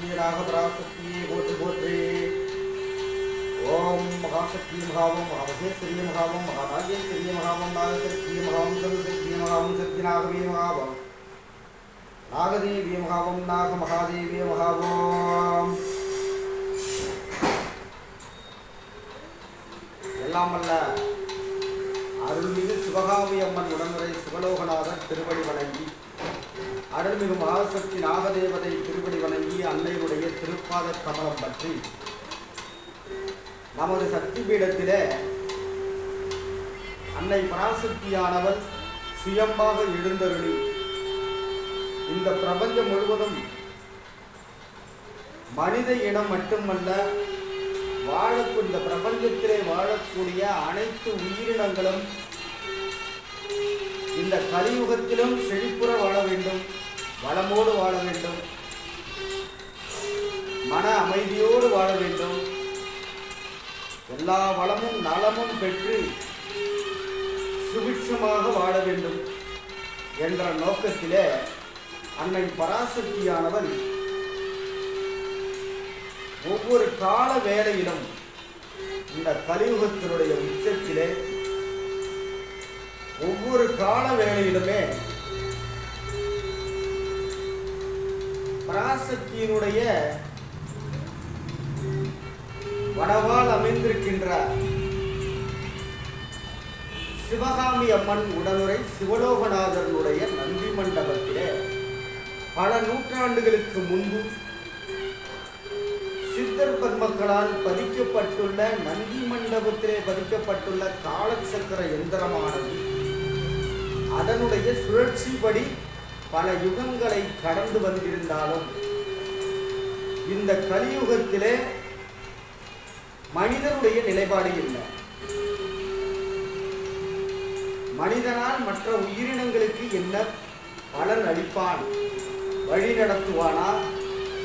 பராசக்தி நாகபராசக்தி போற்றி போற்றி. ஓம் மகாசக்தி மகாவம் மகாமகேஸ்வரி மகாவம் மகாநாகேஸ்வரி மகாவம் நாகசக்தி மகாவம் சர்வசக்தி மகாவம் சக்தி நாகவே மகாவம் நாகதேவி மகாவம் நாக மகாதேவிய மகாவம் எல்லாம் அல்ல அருள்மிகு சிவகாமி அம்மன் உடனுரை சிவலோகநாதர் திருவடி வணங்கி அருள்மிகு மகாசக்தி நாகதேவதை திருவடி அன்னையுடைய திருப்பாத கமலம் பற்றி. நமது சக்தி பீடத்திலே அன்னை பராசக்தியானவர் சுயமாக எழுந்தருளி. இந்த பிரபஞ்சம் முழுவதும் மனித இனம் மட்டுமல்ல வாழக்கூடிய இந்த பிரபஞ்சத்திலே வாழக்கூடிய அனைத்து உயிரினங்களும் இந்த கலியுகத்திலும் செழிப்புற வாழ வேண்டும் வளமோடு வாழ வேண்டும். மன அமைதியோடு வாழ வேண்டும். எல்லா வளமும் நலமும் பெற்று சுபிட்சமாக வாழ வேண்டும் என்ற நோக்கத்திலே அன்னை பராசக்தியானவன் ஒவ்வொரு கால வேளையிலும் இந்த கலியுகத்தினுடைய உச்சத்திலே ஒவ்வொரு கால வேளையிலுமே பராசக்தியினுடைய வடவால் அமைந்திருக்கின்ற சிவகாமி அம்மன் உடனுரை சிவலோகநாதனுடைய நந்தி மண்டபத்திலே பல நூற்றாண்டுகளுக்கு முன்பு சித்தர் பத்மக்களால் பதிக்கப்பட்டுள்ள நந்தி மண்டபத்திலே பதிக்கப்பட்டுள்ள காலச்சக்கர எந்திரமானது அதனுடைய சுழற்சிப்படி பல யுகங்களை கடந்து வந்திருந்தாலும் இந்த கலியுகத்திலே மனிதனுடைய நிலைப்பாடு இல்லை மனிதனால் மற்ற உயிரினங்களுக்கு என்ன பலன் அளிப்பான்? வழி நடத்துவானா?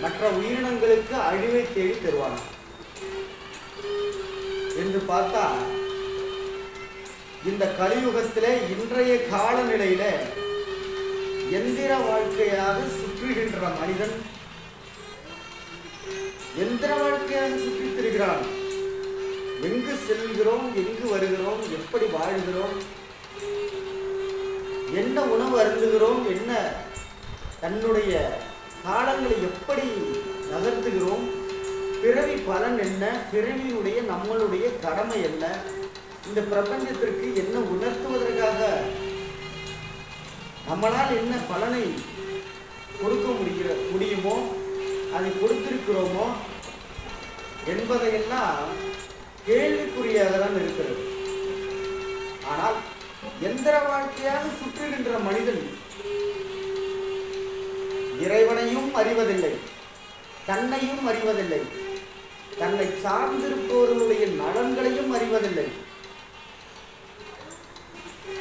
மற்ற உயிரினங்களுக்கு அழிவை தேடி தருவானா? என்று பார்த்தா இந்த கலியுகத்திலே இன்றைய காலநிலையில எந்திர வாழ்க்கையாக சுற்றுகின்ற மனிதன் எந்திர வாழ்க்கையாக சுற்றித் திரிகிறான். எங்கு செல்கிறோம் எங்கு வருகிறோம் எப்படி வாழ்கிறோம் என்ன உணவு அருந்துகிறோம் என்ன தன்னுடைய காலங்களை எப்படி நகர்த்துகிறோம் பிறவி பலன் என்ன பிறவியுடைய நம்மளுடைய கடமை என்ன இந்த பிரபஞ்சத்திற்கு என்ன உணர்த்துவதற்காக நம்மளால் என்ன பலனை கொடுக்க முடிகிற முடியுமோ அதை கொடுத்திருக்கிறோமோ என்பதையெல்லாம் கேள்விக்குரியதான் இருக்கிறது. ஆனால் எந்திர வாழ்க்கையாக சுற்றுகின்ற மனிதன் இறைவனையும் அறிவதில்லை தன்னையும் அறிவதில்லை தன்னை சார்ந்திருப்பவர்களுடைய நலன்களையும் அறிவதில்லை.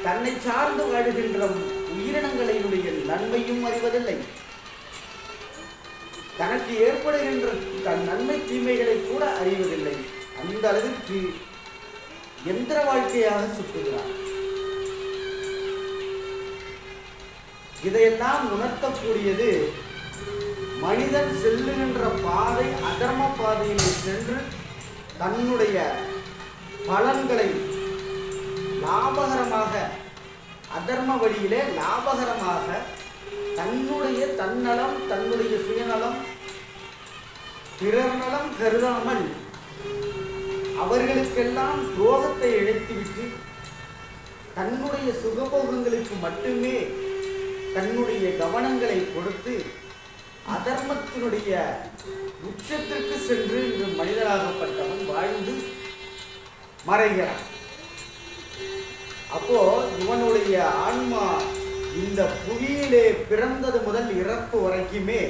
தன்னை சார்ந்து வாழுகின்ற உயிரினங்களினுடைய நன்மையும் அறிவதில்லை. தனக்கு ஏற்படுகின்ற தன் நன்மை தீமைகளை கூட அறிவதில்லை. அந்த அளவிற்கு எந்திர வாழ்க்கையாக சுற்றுகிறார். இதையெல்லாம் உணர்த்தக்கூடியது மனிதன் செல்லுகின்ற பாதை அதர்ம பாதையில் சென்று தன்னுடைய பலன்களை லாபகரமாக அதர்ம வழியிலே லாபகரமாக தன்னுடைய தன்னலம் தன்னுடைய சுயநலம் பிறர் நலம் கருதாமல் அவர்களுக்கெல்லாம் துரோகத்தை இழைத்துவிட்டு தன்னுடைய சுகபோகங்களுக்கு மட்டுமே தன்னுடைய கவனங்களை கொடுத்து அதர்மத்தினுடைய உச்சத்திற்கு சென்று இன்று மனிதராகப்பட்டவன் வாழ்ந்து மறைகிறான். அப்போ இவனுடைய ஆன்மா இந்த புவியிலே பிறந்தது முதல் இறப்பு வரைக்குமே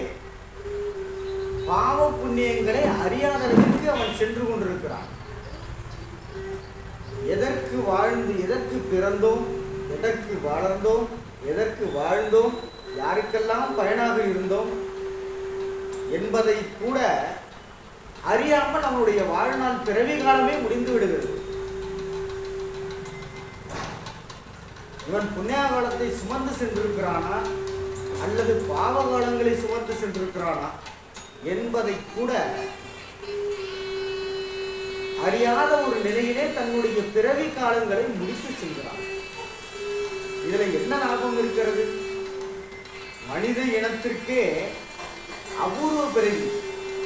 பாவ புண்ணியங்களை அறியாதவனுக்கு அவன் சென்று கொண்டிருக்கிறான். எதற்கு வாழ்ந்து எதற்கு பிறந்தோம்? எதற்கு வளர்ந்தோம்? எதற்கு வாழ்ந்தோம்? யாருக்கெல்லாம் பயனாக இருந்தோம்? என்பதை கூட அறியாமல் நம்மளுடைய வாழ்நாள் பிறவி காலமே முடிந்து விடுகிறது. இவன் புண்ணியாகாலத்தை சுமந்து சென்றிருக்கிறானா? அல்லது பாவகாலங்களை சுமந்து சென்றிருக்கிறானா? என்பதை கூட அறியாத ஒரு நிலையிலே தன்னுடைய பிறவி காலங்களை முடித்து செய்கிறார். இதுல என்ன லாபம் இருக்கிறது? மனித இனத்திற்கே அபூர்வ பிறவி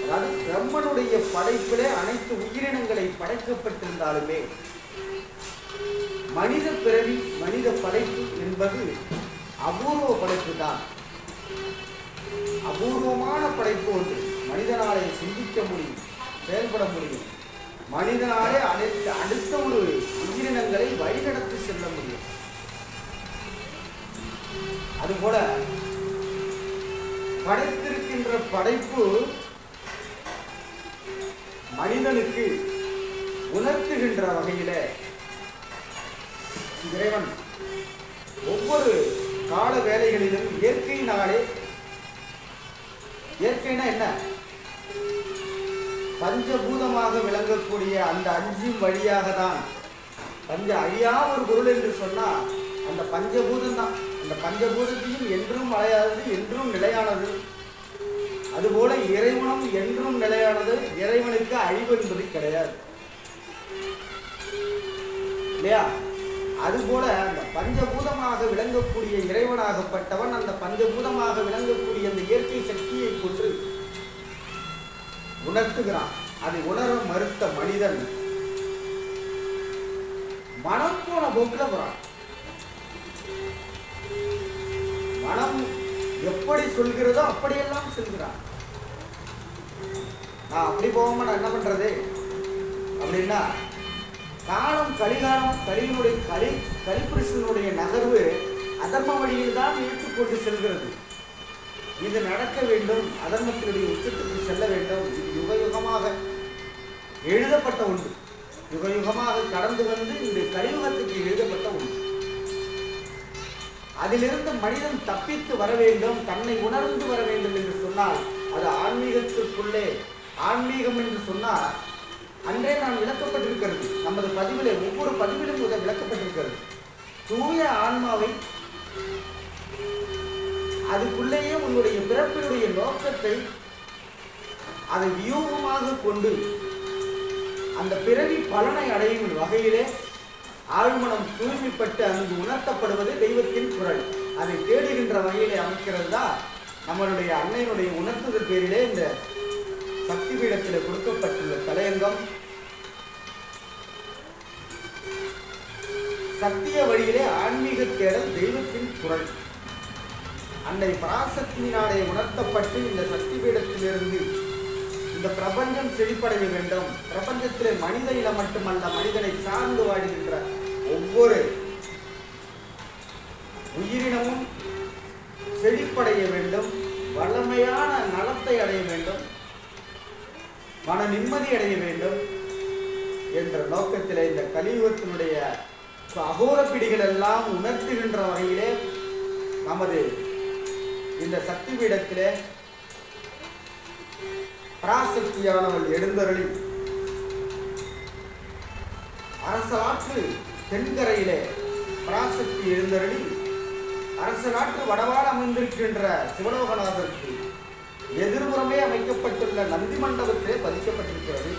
அதாவது பிரம்மனுடைய படைப்பிலே அனைத்து உயிரினங்களை படைக்கப்பட்டிருந்தாலுமே மனித பிறவி மனித படைப்பு என்பது அபூர்வ படைப்பு தான். அபூர்வமான படைப்பு ஒன்று. மனிதனாலே சிந்திக்க முடியும் செயல்பட முடியும். மனிதனாலே அடுத்த அடுத்த ஒரு உயிரினங்களை வழிநடத்தி செல்ல முடியும். அதுபோல படைத்திருக்கின்ற படைப்பு மனிதனுக்கு உணர்த்துகின்ற வகையில இறைவன் ஒவ்வொரு கால வேலைகளிலும் இயற்கையினாலே இயற்கைனா என்ன? பஞ்சபூதமாக விளங்கக்கூடிய அந்த அஞ்சும் வழியாக தான் பஞ்ச அழியா ஒரு பொருள் என்று சொன்னால் அந்த பஞ்சபூதம் தான். அந்த பஞ்சபூதத்தையும் என்றும் அழையாதது என்றும் நிலையானது. அதுபோல இறைவனும் என்றும் நிலையானது. இறைவனுக்கு அழிவு என்பது கிடையாது. இல்லையா? அதுபோல அந்த பஞ்சபூதமாக விளங்கக்கூடிய இறைவனாகப்பட்டவன் அந்த பஞ்சபூதமாக விளங்கக்கூடிய அந்த இயற்கை சக்தியை கொண்டு உணர்த்துகிறான். அதை உணர மறுத்த மனிதன் மனம் போன போக்கில் போறான். மனம் எப்படி சொல்கிறதோ அப்படியெல்லாம் சொல்கிறான். நான் அப்படி போகாம நான் என்ன பண்றது? அப்படின்னா காலம் கலிகாலம் கலியினுடைய கலி கலிபுருஷனுடைய நகர்வு அதர்ம வழியில் தான் இழுத்து கொண்டு செல்கிறது. இது நடக்க வேண்டும் அதர்மத்தினுடைய உச்சத்துக்கு செல்ல வேண்டும். இது யுகயுகமாக எழுதப்பட்ட ஒன்று. யுகயுகமாக கடந்து வந்து இந்த கலியுகத்துக்கு எழுதப்பட்ட ஒன்று. அதிலிருந்து மனிதன் தப்பித்து வர வேண்டும் தன்னை உணர்ந்து வர வேண்டும் என்று சொன்னால் அது ஆன்மீகத்திற்குள்ளே ஆன்மீகம் என்று சொன்னால் அன்றே நான் விளக்கப்பட்டிருக்கிறது. நமது பதிவிலே ஒவ்வொரு பதிவிலும் இதை விளக்கப்பட்டிருக்கிறது. தூய ஆன்மாவை அதுக்குள்ளேயே உன்னுடைய பிறப்பினுடைய நோக்கத்தை அதை வியூகமாக கொண்டு அந்த பிறவி பலனை அடையும் வகையிலே ஆழ்மனம் தூய்மைப்பட்டு அங்கு உணர்த்தப்படுவது தெய்வத்தின் குரல். அதை தேடுகின்ற வகையிலே அமைக்கிறது தான் நம்மளுடைய அன்னையினுடைய உணர்த்துதல் பேரிலே இந்த சக்தி பீடத்தில் கொடுக்கப்பட்டுள்ள தலையங்கம். சத்திய வழியிலே ஆன்மீக தேடல் தெய்வத்தின் குரல். அன்னை பராசக்தியினாலே உணர்த்தப்பட்டு இந்த சக்தி பீடத்திலிருந்து இந்த பிரபஞ்சம் செழிப்படைய வேண்டும். பிரபஞ்சத்திலே மனித இனம் மட்டுமல்ல மனிதனை சார்ந்து வாடுகின்ற ஒவ்வொரு உயிரினமும் செழிப்படைய வேண்டும் வளமையான நலத்தை அடைய வேண்டும் மன நிம்மதி அடைய வேண்டும் என்ற நோக்கத்தில் இந்த கலியுகத்தினுடைய அகோர பிடிகள் எல்லாம் உணர்த்துகின்ற வகையிலே நமது இந்த சக்தி பீடத்திலே பராசக்தியானவள் எழுந்தருளி அரசலாற்று தென்கரையிலே பராசக்தி எழுந்தருளி. நாட்டு வடவால் அமைந்திருக்கின்ற சிவலோகநாதருக்கு எதிர்புறமே அமைக்கப்பட்டுள்ள நந்தி மண்டபத்திலே பதிக்கப்பட்டிருக்கிறது.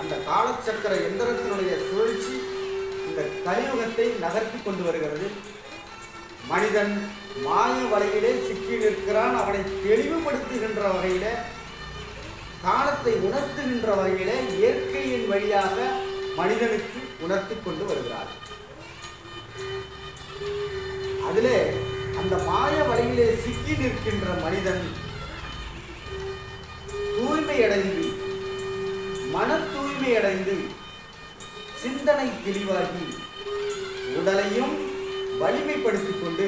அந்த காலச்சக்கர எந்திரத்தினுடைய சுழற்சி இந்த கலியுகத்தை நகர்த்தி கொண்டு வருகிறது. மனிதன் மாய வலையிலே சிக்கி நிற்கிறான். அவனை தெளிவுபடுத்துகின்ற வகையிலே காலத்தை உணர்த்துகின்ற வகையிலே இயற்கையின் வழியாக மனிதனுக்கு உணர்த்தி கொண்டு வருகிறார் அதிலே அந்த மாய வலையிலே சிக்கி நிற்கின்ற மனிதன் தூய்மை அடைந்து மன தூய்மை அடைந்து சிந்தனை தெளிவாகி உடலையும் வலிமைப்படுத்திக் கொண்டு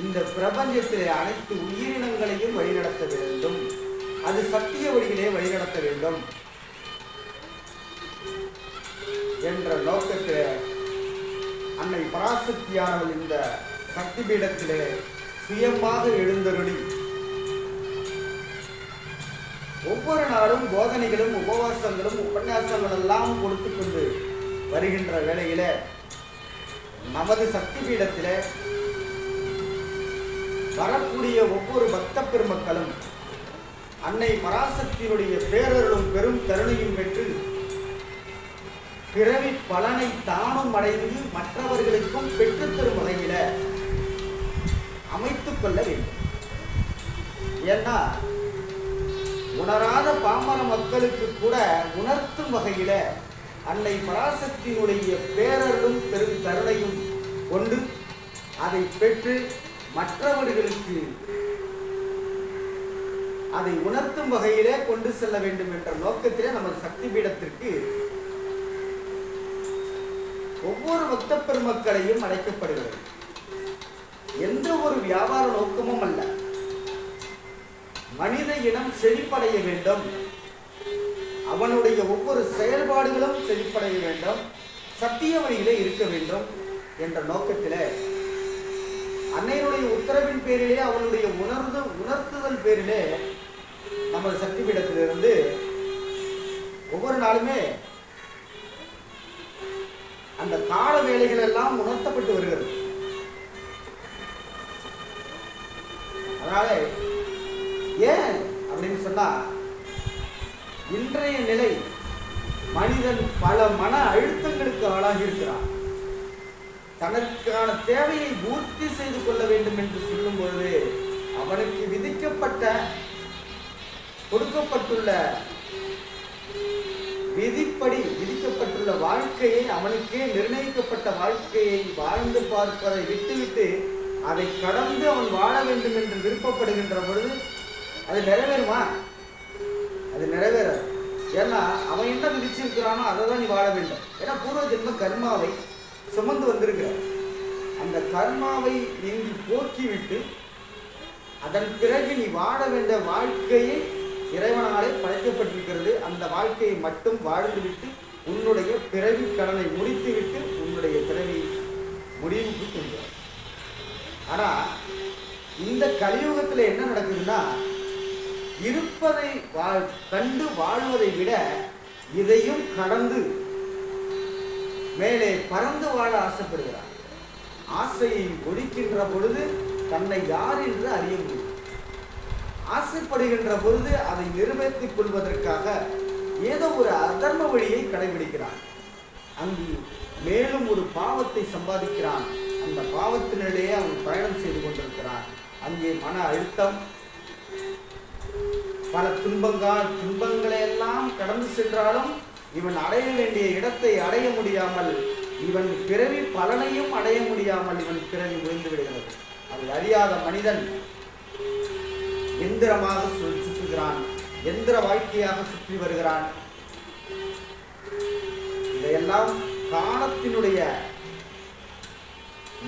இந்த பிரபஞ்சத்தில் அனைத்து உயிரினங்களையும் வழிநடத்த வேண்டும். அது சத்திய வழியிலே வழிநடத்த வேண்டும். என்ற நோக்கத்தில் அன்னை பராசக்தியானவள் இந்த சக்தி பீடத்திலே சுயமாக எழுந்தருளி ஒவ்வொரு நாளும் போதனைகளும் உபவாசங்களும் உபன்யாசங்கள் எல்லாம் கொடுத்து கொண்டு வருகின்ற வேளையில நமது சக்தி பீடத்திலே வரக்கூடிய ஒவ்வொரு பக்த பெருமக்களும் அன்னை பராசக்தியினுடைய பேரர்களும் பெரும் கருணையும் பெற்று பிறவி பலனை தானும் அடைந்து மற்றவர்களுக்கும் பெற்றுத்தரும் வகையில அமைத்துக் கொள்ள வேண்டும். ஏன்னா உணராத பாமர மக்களுக்கு கூட உணர்த்தும் வகையில அன்னை பராசக்தியினுடைய பேரர்களும் பெரும் கருணையும் கொண்டு அதை பெற்று மற்றவர்களுக்கு அதை உணர்த்தும் வகையிலே கொண்டு செல்ல வேண்டும் என்ற நோக்கத்திலே நமது சக்தி பீடத்திற்கு ஒவ்வொரு பக்த பெருமக்களையும் அழைக்கப்படுகிறது. எந்த ஒரு வியாபார நோக்கமும் அல்ல. மனித இனம் செழிப்படைய வேண்டும். அவனுடைய ஒவ்வொரு செயல்பாடுகளும் செழிப்படைய வேண்டும். சத்திய வழியிலே இருக்க வேண்டும் என்ற நோக்கத்திலே அன்னையினுடைய உத்தரவின் பேரிலே அவளுடைய உணர்ந்து உணர்த்துதல் பேரிலே நமது சக்தி பீடத்திலிருந்து ஒவ்வொரு நாளுமே அந்த கால வேலைகள் எல்லாம் உணர்த்தப்பட்டு வருகிறது. அதனால ஏன் அப்படின்னு சொன்னா இன்றைய நிலை மனிதன் பல மன அழுத்தங்களுக்கு ஆளாகி இருக்கிறான் தனக்கான தேவையை பூர்த்தி செய்து கொள்ள வேண்டும் என்று சொல்லும் பொழுது அவனுக்கு விதிக்கப்பட்ட கொடுக்கப்பட்டுள்ள விதிப்படி விதிக்கப்பட்டுள்ள வாழ்க்கையை அவனுக்கே நிர்ணயிக்கப்பட்ட வாழ்க்கையை வாழ்ந்து பார்ப்பதை விட்டுவிட்டு அதை கடந்து அவன் வாழ வேண்டும் என்று விருப்பப்படுகின்ற பொழுது அது நிறைவேறுமா? அது நிறைவேறாது. ஏன்னா அவன் என்ன விதிச்சிருக்கிறானோ அதை தான் நீ வாழ வேண்டும். ஏன்னா பூர்வ ஜென்ம கர்மாவை சுமந்து வந்திருக்கிறார். அந்த கர்மாவை நீங்கி போக்கிவிட்டு அதன் பிறகு நீ வாழ வேண்டிய வாழ்க்கையை இறைவனாலே படைக்கப்பட்டிருக்கிறது. அந்த வாழ்க்கையை மட்டும் வாழ்ந்துவிட்டு உன்னுடைய பிறவி கடனை முடித்துவிட்டு உன்னுடைய பிறவி முடிவுக்கு கொண்டு ஆனால் இந்த கலியுகத்தில் என்ன நடக்குதுன்னா இருப்பதை வாழ் கண்டு வாழ்வதை விட இதையும் கடந்து மேலே பறந்து வாழ ஆசைப்படுகிறார். ஆசையை ஒழிக்கின்ற பொழுது தன்னை யார் என்று அறிய முடியும். ஆசைப்படுகின்ற பொழுது அதை நிறைவேற்றிக் கொள்வதற்காக ஏதோ ஒரு அதர்ம வழியை கடைபிடிக்கிறான். அங்கு மேலும் ஒரு பாவத்தை சம்பாதிக்கிறான். அந்த பாவத்தினிடையே அவன் பயணம் செய்து கொண்டிருக்கிறான். அங்கே மன அழுத்தம் பல துன்பங்கள் துன்பங்களை எல்லாம் கடந்து சென்றாலும் இவன் அடைய வேண்டிய இடத்தை அடைய முடியாமல் இவன் பிறவி பலனையும் அடைய முடியாமல் இவன் பிறவி முடிந்து விடுகிறது. அதை அறியாத மனிதன் எந்திரமாக சுற்றுகிறான். எந்திர வாழ்க்கையாக சுற்றி வருகிறான். இதையெல்லாம் காலத்தினுடைய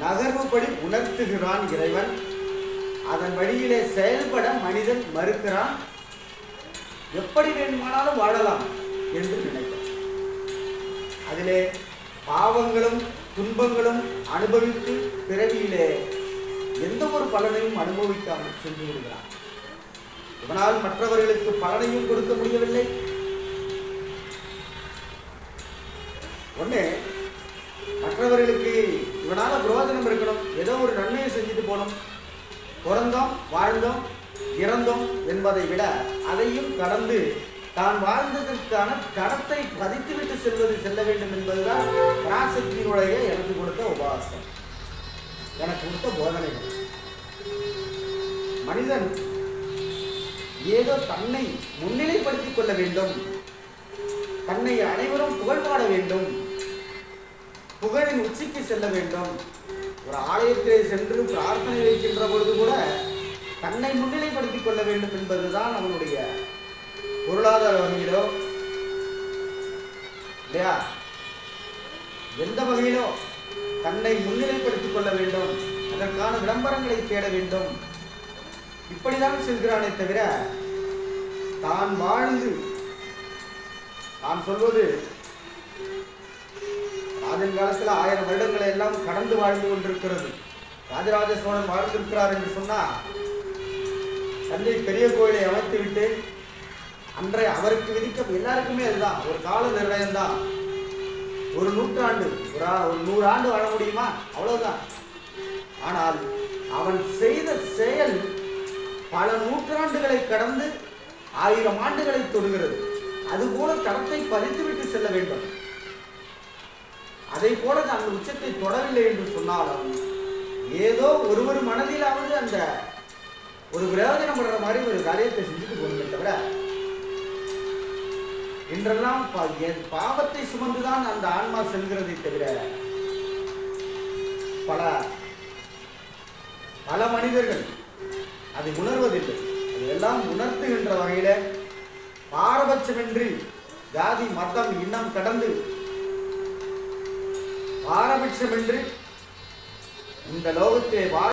நகர்வுபடி உணர்த்துகிறான் இறைவன். அதன் வழியிலே செயல்பட மனிதன் மறுக்கிறான். எப்படி வேண்டுமானாலும் வாழலாம். என்று நினைக்கிறான் அதிலே பாவங்களும் துன்பங்களும் அனுபவித்து பிறவியிலே எந்த ஒரு பலனையும் அனுபவிக்காமல் சென்று விடுகிறான் இவனால் மற்றவர்களுக்கு பலனையும் கொடுக்க முடியவில்லை. ஒண்ணு மற்றவர்களுக்கு இவனால பிரயோஜனம் இருக்கணும். ஏதோ ஒரு நன்மையை செஞ்சுட்டு போகணும். பிறந்தோம் வாழ்ந்தோம் இறந்தோம் என்பதை விட அதையும் கடந்து தான் வாழ்ந்ததற்கான தடத்தை பதித்துவிட்டு செல்வது செல்ல வேண்டும் என்பதுதான் ராசக்தியினுடைய எனக்கு கொடுத்த உபவாசம் எனக்கு கொடுத்த போதனைகள். மனிதன் ஏதோ தன்னை முன்னிலைப்படுத்திக் கொள்ள வேண்டும். தன்னை அனைவரும் புகழ்பாட வேண்டும். புகழின் உச்சிக்கு செல்ல வேண்டும். ஒரு ஆலயத்திலே சென்று பிரார்த்தனை வைக்கின்ற பொழுது கூட தன்னை முன்னிலைப்படுத்திக் கொள்ள வேண்டும் என்பதுதான் அவனுடைய பொருளாதார வகையிலோ இல்லையா? எந்த வகையிலோ தன்னை முன்னிலைப்படுத்திக் கொள்ள வேண்டும் அதற்கான விளம்பரங்களை தேட வேண்டும். இப்படிதான் செல்கிறானே தவிர தான் வாழ்ந்து நான் சொல்வது ராஜன் காலத்தில் ஆயிரம் வருடங்களை எல்லாம் கடந்து வாழ்ந்து கொண்டிருக்கிறது. ராஜராஜ சோழன் வாழ்ந்திருக்கிறார் என்று சொன்னா தஞ்சை பெரிய கோயிலை அமைத்துவிட்டு அன்றைய அவருக்கு விதிக்க எல்லாருக்குமே அதுதான். ஒரு கால நிர்ணயம் தான் ஒரு நூற்றாண்டு ஒரு ஒரு நூறு ஆண்டு வாழ முடியுமா? அவ்வளவுதான். ஆனால் அவன் செய்த செயல் பல நூற்றாண்டுகளை கடந்து ஆயிரம் ஆண்டுகளை தொடுகிறது. அதுபோல தரத்தை பறித்துவிட்டு செல்ல வேண்டும். அதை போல அந்த உச்சத்தை தொடவில்லை என்று சொன்னாலும் ஏதோ ஒருவர் மனதிலாவது அந்த ஒரு பிரயோஜனம் பண்ற மாதிரி ஒரு காரியத்தை செஞ்சு என்றெல்லாம் பாவத்தை சுமந்துதான் அந்த ஆன்மா செல்கிறதை தவிர பல பல மனிதர்கள் அதை உணர்வதில்லை. அதையெல்லாம் உணர்த்துகின்ற வகையில பாரபட்சமின்றி ஜாதி மதம் இன்னம் கடந்து பாரபட்சமின்றி இந்த லோகத்திலே வாழ